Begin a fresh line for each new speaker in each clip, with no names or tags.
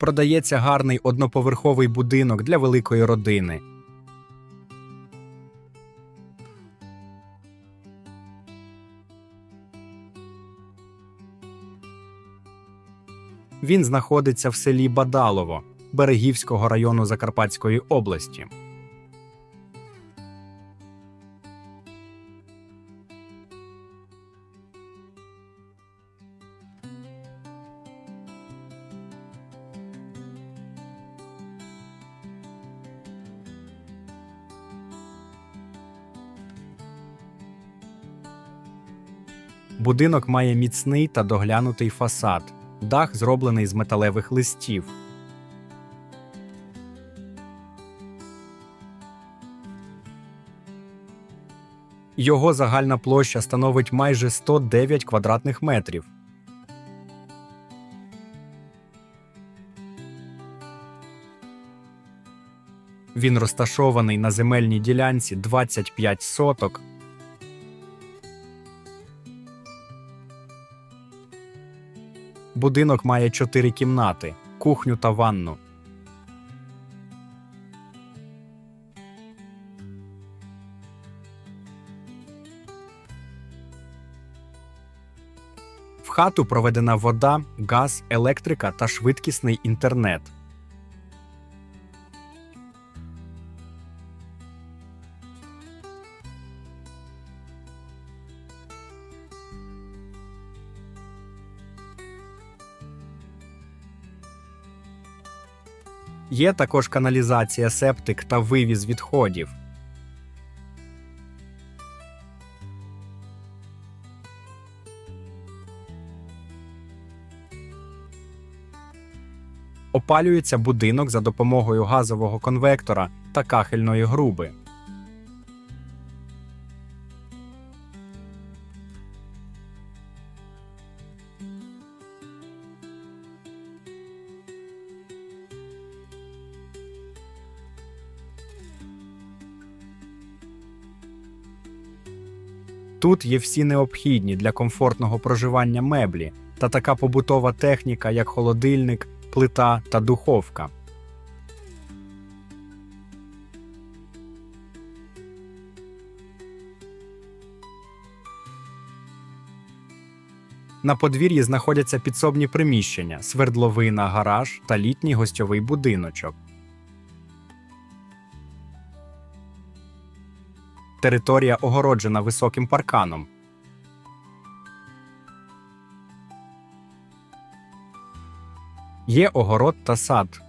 Продається гарний одноповерховий будинок для великої родини. Він знаходиться в селі Бадалово Берегівського району Закарпатської області. Будинок має міцний та доглянутий фасад. Дах зроблений з металевих листів. Його загальна площа становить майже 109 квадратних метрів. Він розташований на земельній ділянці 25 соток. Будинок має чотири кімнати, кухню та ванну. В хату проведена вода, газ, електрика та швидкісний інтернет. Є також каналізація, септик та вивіз відходів. Опалюється будинок за допомогою газового конвектора та кахельної груби. Тут є всі необхідні для комфортного проживання меблі та така побутова техніка, як холодильник, плита та духовка. На подвір'ї знаходяться підсобні приміщення, свердловина, гараж та літній гостьовий будиночок. Територія огороджена високим парканом. Є огород та сад.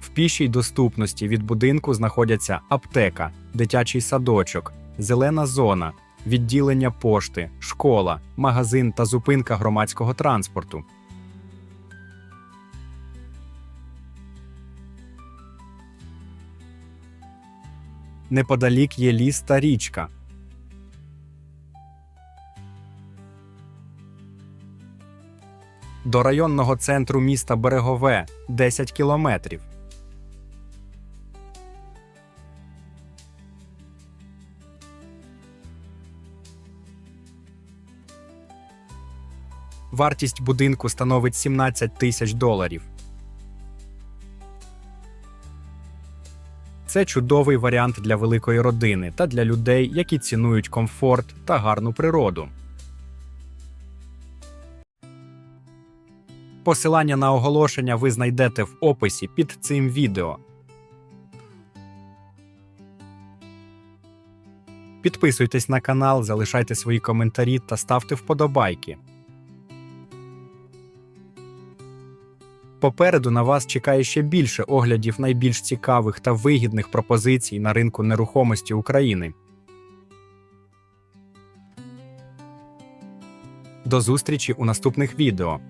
В пішій доступності від будинку знаходяться аптека, дитячий садочок, зелена зона, відділення пошти, школа, магазин та зупинка громадського транспорту. Неподалік є ліс та річка. До районного центру міста Берегове 10 кілометрів. Вартість будинку становить 17 тисяч доларів. Це чудовий варіант для великої родини та для людей, які цінують комфорт та гарну природу. Посилання на оголошення ви знайдете в описі під цим відео. Підписуйтесь на канал, залишайте свої коментарі та ставте вподобайки. Попереду на вас чекає ще більше оглядів найбільш цікавих та вигідних пропозицій на ринку нерухомості України. До зустрічі у наступних відео.